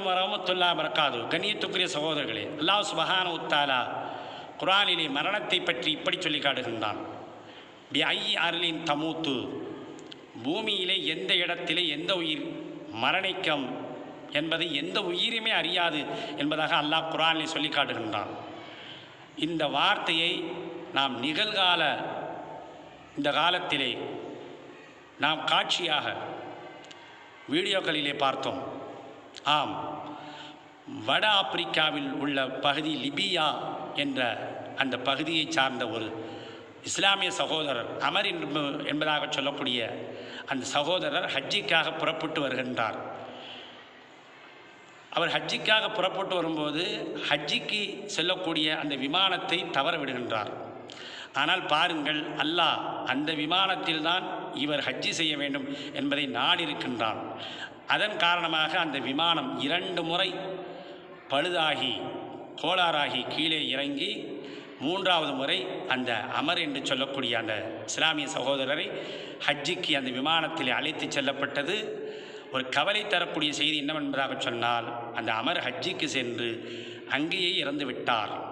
வரமத்துல்லா பரக்காது கண்ணியத்துக்குரிய சகோதரர்களே அல்லாஹ் சுபஹான உத்தாலா குரானிலே மரணத்தை பற்றி இப்படி சொல்லி காட்டுகின்றான். பி ஐ அருளின் தமூத்து பூமியிலே எந்த இடத்திலே எந்த உயிர் மரணிக்கம் என்பதை எந்த உயிருமே அறியாது என்பதாக அல்லாஹ் குரானிலே சொல்லி காட்டுகின்றான். இந்த வார்த்தையை நாம் நிகழ்கால இந்த காலத்திலே நாம் காட்சியாக வீடியோக்களிலே பார்த்தோம். ஆம். வட ஆப்பிரிக்காவில் உள்ள பகுதி லிபியா என்ற அந்த பகுதியை சார்ந்த ஒரு இஸ்லாமிய சகோதரர் அமர் என்ப- என்பதாக சொல்லக்கூடிய அந்த சகோதரர் ஹஜ்ஜிக்காக புறப்பட்டு வருகின்றார். அவர் ஹஜ்ஜிக்காக புறப்பட்டு வரும்போது ஹஜ்ஜிக்கு செல்லக்கூடிய அந்த விமானத்தை தவற விடுகின்றார். ஆனால் பாருங்கள் அல்லாஹ் அந்த விமானத்தில்தான் இவர் ஹஜ்ஜி செய்ய வேண்டும் என்பதை நாடிருக்கின்றான். அதன் காரணமாக அந்த விமானம் இரண்டு முறை பழுதாகி கோளாறாகி கீழே இறங்கி மூன்றாவது முறை அந்த அமர் என்று சொல்லக்கூடிய அந்த இஸ்லாமிய சகோதரரை ஹஜ்ஜிக்கு அந்த விமானத்தில் அழைத்து செல்லப்பட்டது. ஒரு கவலை தரக்கூடிய செய்தி என்னவென்பதாக சொன்னால் அந்த அமர் ஹஜ்ஜிக்கு சென்று அங்கேயே இறந்து விட்டார்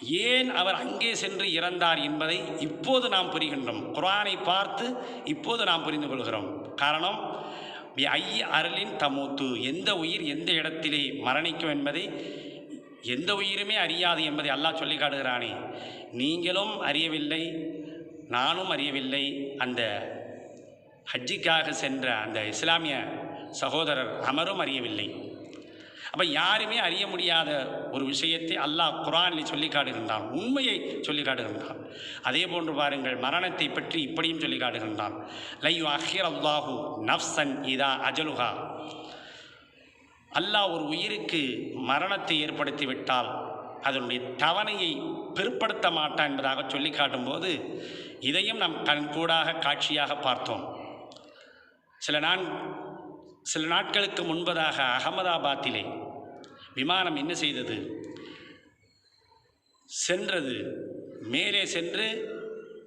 ஏன் அவர் அங்கே சென்று இறந்தார் என்பதை இப்போது நாம் புரிகின்றோம். குரானை பார்த்து இப்போது நாம் புரிந்து கொள்கிறோம். காரணம் ஐய ஐ அருளின் தமூத்து எந்த உயிர் எந்த இடத்திலே மரணிக்கும் என்பதை எந்த உயிருமே அறியாது என்பதை அல்லாஹ் சொல்லி காடுகிறானே நீங்களும் அறியவில்லை நானும் அறியவில்லை. அந்த ஹஜ்ஜிக்காக சென்ற அந்த இஸ்லாமிய சகோதரர் அமரும் அறியவில்லை. அப்போ யாருமே அறிய முடியாத ஒரு விஷயத்தை அல்லாஹ் குரானில் சொல்லி காட்டுகின்றான் உண்மையை சொல்லி காட்டுகின்றான். அதே போன்று பாருங்கள் மரணத்தை பற்றி இப்படியும் சொல்லி காட்டுகின்றான். லையு அஹிர் அல்லாஹு நஃப்சன் இதா அஜலுஹா. அல்லாஹ் ஒரு உயிருக்கு மரணத்தை ஏற்படுத்தி விட்டால் அதனுடைய தவணையை பிற்படுத்த மாட்டான் என்பதாக சொல்லி காட்டும்போது இதையும் நம் கண்கூடாக காட்சியாக பார்த்தோம். சில நான் சில நாட்களுக்கு முன்பதாக அகமதாபாத்திலே விமானம் என்ன செய்தது? சென்றது. மேலே சென்று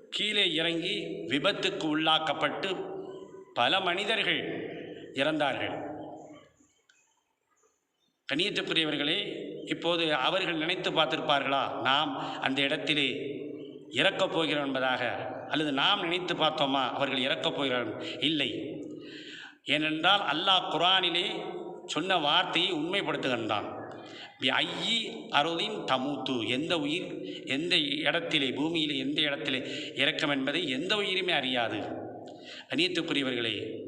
கீழே இறங்கி விபத்துக்கு உள்ளாக்கப்பட்டு பல மனிதர்கள் இறந்தார்கள். கண்ணியத்துக்குரியவர்களே இப்போது அவர்கள் நினைத்து பார்த்திருப்பார்களா? நாம் அந்த இடத்திலே இறக்கப் போகிறோம் என்பதாக அல்லது நாம் நினைத்து பார்த்தோமா? அவர்கள் இறக்கப் போகிறோம் இல்லை. ஏனென்றால் அல்லாஹ் குரானிலே சொன்ன வார்த்தையை உண்மைப்படுத்துகின்றான். ஐயி அருளின் தமூத்து. எந்த உயிர் எந்த இடத்திலே பூமியிலே எந்த இடத்திலே இறக்கம் என்பதை எந்த உயிருமே அறியாது. அணியத்துக்குரியவர்களே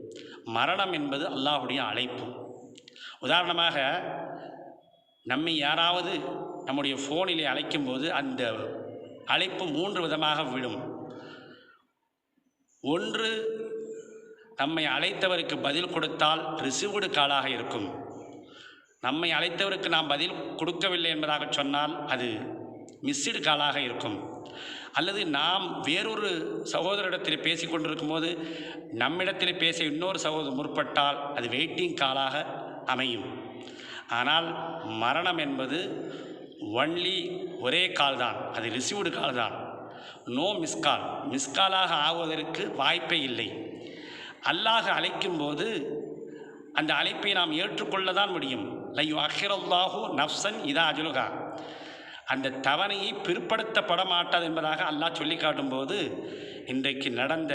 மரணம் என்பது அல்லாஹுடைய அழைப்பு. உதாரணமாக நம்மை யாராவது நம்முடைய ஃபோனிலே அழைக்கும்போது அந்த அழைப்பு மூன்று விதமாக விழும். ஒன்று நம்மை அழைத்தவருக்கு பதில் கொடுத்தால் ரிசீவ்டு காலாக இருக்கும். நம்மை அழைத்தவருக்கு நாம் பதில் கொடுக்கவில்லை என்பதாக சொன்னால் அது மிஸ்டு காலாக இருக்கும். அல்லது நாம் வேறொரு சகோதரிடத்தில் பேசி கொண்டிருக்கும் போது நம்மிடத்தில் பேச இன்னொரு சகோதரர் முற்பட்டால் அது வெயிட்டிங் காலாக அமையும். ஆனால் மரணம் என்பது ஒன்லி ஒரே கால் தான் அது ரிசீவ்டு கால் தான் நோ மிஸ்கால் மிஸ்காலாக ஆவதற்கு வாய்ப்பே இல்லை. அல்லாஹ் அழைக்கும்போது அந்த அழைப்பை நாம் ஏற்றுக்கொள்ள தான் முடியும். லையு அஹிரல்லாஹு நஃப்சன் இதா அஜுலுகா அந்த தவணையை பிற்படுத்தப்பட மாட்டாது என்பதாக அல்லாஹ் சொல்லி காட்டும்போது இன்றைக்கு நடந்த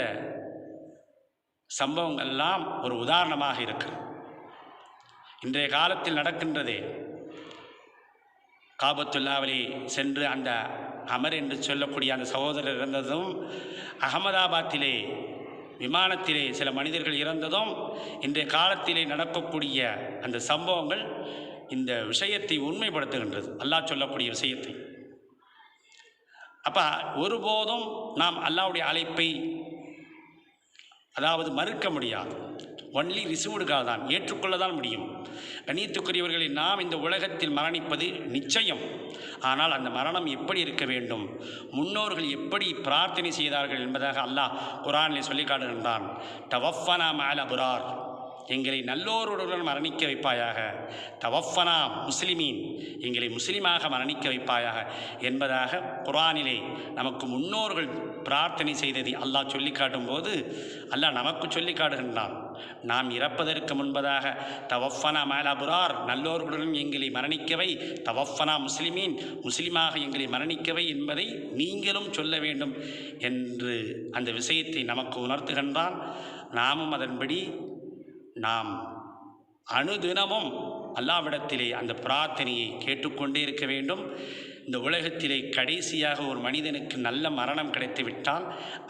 சம்பவங்கள்லாம் ஒரு உதாரணமாக இருக்கு. இன்றைய காலத்தில் நடக்கின்றதே காபத்துல்லாவிலே சென்று அந்த அமர் என்று சொல்லக்கூடிய அந்த சகோதரர் இருந்ததும் அகமதாபாத்திலே விமானத்திலே சில மனிதர்கள் இறந்ததும் இன்றைய காலத்திலே நடக்கக்கூடிய அந்த சம்பவங்கள் இந்த விஷயத்தை உண்மைப்படுத்துகின்றது. அல்லாஹ் சொல்லக்கூடிய விஷயத்தை. அப்போ ஒருபோதும் நாம் அல்லாவுடைய அழைப்பை அதாவது மறுக்க முடியாது. ஒன்லி ரிசீவ்டுக்காக தான் ஏற்றுக்கொள்ளதான் முடியும். கணியத்துக்குரியவர்களை நாம் இந்த உலகத்தில் மரணிப்பது நிச்சயம். ஆனால் அந்த மரணம் எப்படி இருக்க வேண்டும்? முன்னோர்கள் எப்படி பிரார்த்தனை செய்தார்கள் என்பதாக அல்லாஹ் குரானில் சொல்லி காட்டுகின்றான். டவஃபனா மேல புரார் எங்களை நல்லோருடன் மரணிக்க வைப்பாயாக. தவஃபனா முஸ்லிமீன் எங்களை முஸ்லிமாக மரணிக்க வைப்பாயாக. என்பதாக குரானிலே நமக்கு முன்னோர்கள் பிரார்த்தனை செய்ததை அல்லாஹ் சொல்லி காட்டும்போது அல்லாஹ் நமக்கு சொல்லி காட்டுகின்றான் நாம் இறப்பதற்கு முன்பதாக தவஃபனா மேலாபுரார் நல்லோர்களுடன் எங்களை மரணிக்கவை. தவஃபனா முஸ்லிமீன் முஸ்லிமாக எங்களை மரணிக்கவை என்பதை நீங்களும் சொல்ல வேண்டும் என்று அந்த விஷயத்தை நமக்கு உணர்த்துகின்றான். நாமும் அதன்படி நாம் அனுதினமும் அல்லாவிடத்திலே அந்த பிரார்த்தனையை கேட்டுக்கொண்டே இருக்க வேண்டும். இந்த உலகத்திலே கடைசியாக ஒரு மனிதனுக்கு நல்ல மரணம் கிடைத்துவிட்டால்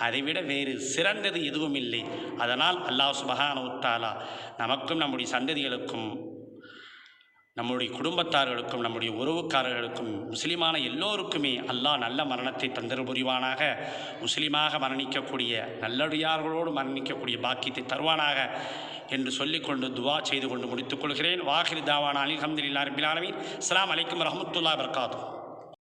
அதைவிட வேறு சிறந்தது எதுவும் இல்லை. அதனால் அல்லாஹ் சுபஹான உத்தாலா நமக்கும் நம்முடைய சந்ததிகளுக்கும் நம்முடைய குடும்பத்தார்களுக்கும் நம்முடைய உறவுக்காரர்களுக்கும் முஸ்லீமான எல்லோருக்குமே அல்லாஹ் நல்ல மரணத்தை தந்திர புரிவானாக முஸ்லீமாக மரணிக்கக்கூடிய நல்லடியார்களோடு மரணிக்கக்கூடிய பாக்கியத்தை தருவானாக. என்று சொல்லிக்கொண்டு துவா செய்து கொண்டு முடித்துக் கொள்கிறேன். வாஹிர் தாவானா அலி அஹமதுல்லா ரபில் ஆலமீன் அலைக்கும் ரஹமத்துல்லா வபரகாத்துஹு.